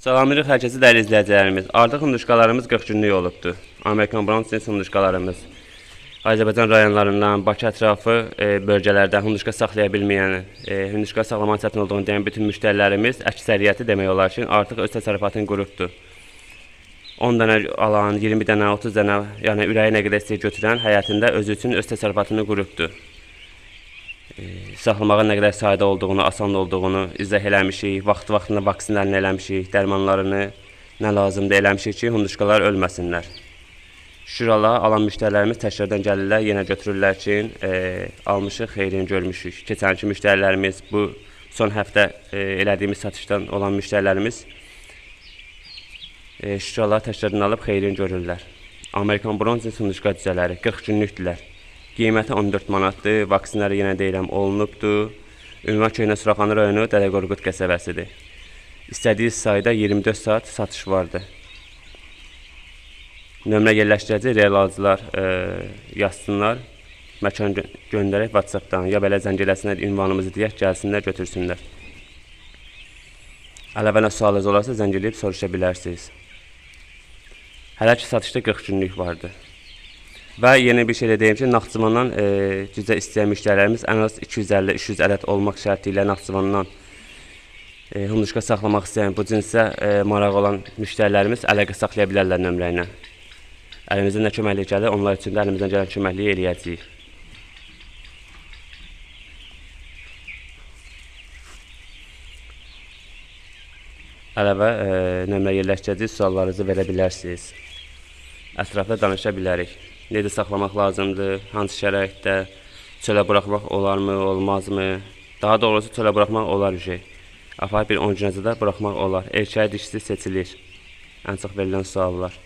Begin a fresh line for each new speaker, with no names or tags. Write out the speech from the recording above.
Salamlayırıq hər kəsi dəyərli izləyicilərimiz. Artıq hündüşkalarımız 40 günlük olubdur. Amerikan Brown Cins hündüşkalarımız. Azərbaycan rayonlarından, Bakı ətrafı e, bölgələrdə hündüşka saxlaya bilməyən, e, hündüşka saxlamanın çətin olduğunu deyən bütün müştərilərimiz əksəriyyəti demək olar ki, artıq öz təsərrüfatını qurubdur. 10 dənə alan, 20 dənə, 30 dənə, yəni ürəyi nə qədər istəyir götürən həyatında özü üçün öz təsərrüfatını qurubdur. Saxlamağın nə qədər sadə olduğunu, asan olduğunu izah eləmişik. Vaxt-vaxtında vaksinlərini eləmişik, dərmanlarını nə lazımdır eləmişik ki, hunduşkalar ölməsinlər. Şükür Allaha alan müştərilərimiz təkrardan gəlirlər, yenə götürürlər ki, e, almışıq, xeyrini görmüşük. Keçənki müştərilərimiz bu son həftə e, elədiyimiz satışdan olan müştərilərimiz e, şükür Allaha təkrardan alıb xeyrini görürlər. Amerikan bronzin hunduşka cüzələri 40 günlükdülər. Qiyməti 14 manatdır. Vaksinləri yenə deyirəm olunubdur. Ünvan Köhnə Suraxanı rayonu Dədə Qorqud qəsəbəsidir. İstədiyiniz sayda 24 saat satış vardı. Nömrə yerləşdirici real alıcılar e, yazsınlar. Məkan gö göndərək WhatsApp-dan ya belə zəng eləsinlər ünvanımızı deyək, gəlsinlər, götürsünlər. Əlavə nə sualınız olarsa zəng eləyib soruşa bilərsiniz. Hələ ki satışda 40 günlük vardı. Və yeni bir şey də deyim ki, Naxçıvandan e, cüzə istəyən müştərilərimiz ən az 250-300 ədəd olmaq şərti ilə Naxçıvandan e, hunduşka saxlamaq istəyən bu cinsə e, maraq olan müştərilərimiz əlaqə saxlaya bilərlər nömrə ilə. Əlimizdən nə köməklik gəlir, onlar üçün də əlimizdən gələn köməkliyi eləyəcəyik. Əlavə e, nömrə yerləşdirici suallarınızı verə bilərsiniz. Ətraflı danışa bilərik. Necə saxlamaq lazımdır, hansı şəraitdə çölə buraxmaq olarmı, olmazmı? Daha doğrusu çölə buraxmaq olar üşək. Aparıb bir 10 günəcə də buraxmaq olar. Erkəyi dişisi seçilir. Ən çox verilən suallar.